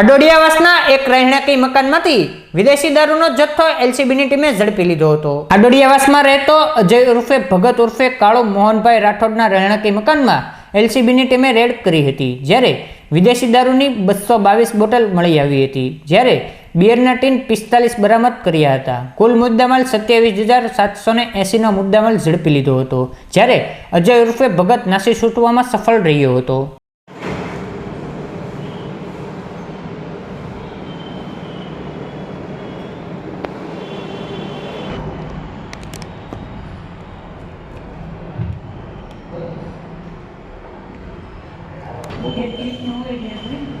આડોડિયાવાસના એક રહેણાંકી મકાનમાંથી વિદેશી દારૂનો જથ્થો એલસીબીની ટીમે ઝડપી લીધો હતો. આડોડિયાવાસમાં રહેતો અજય ઉર્ફે ભગત ઉર્ફે કાળો મોહનભાઈ રાઠોડના રહેણાંકી મકાનમાં એલસીબીની ટીમે રેડ કરી હતી, જ્યારે વિદેશી દારૂની બસો બાવીસ બોટલ મળી આવી હતી, જ્યારે બિયરના ટીન પિસ્તાલીસ બરામદ કર્યા હતા. કુલ મુદ્દામાલ સત્યાવીસ હજાર સાતસો ને એંસીનો મુદ્દામાલ ઝડપી લીધો હતો, જ્યારે અજય ઉર્ફે ભગત નાસી છૂટવામાં સફળ રહ્યો હતો. Okay, please move again.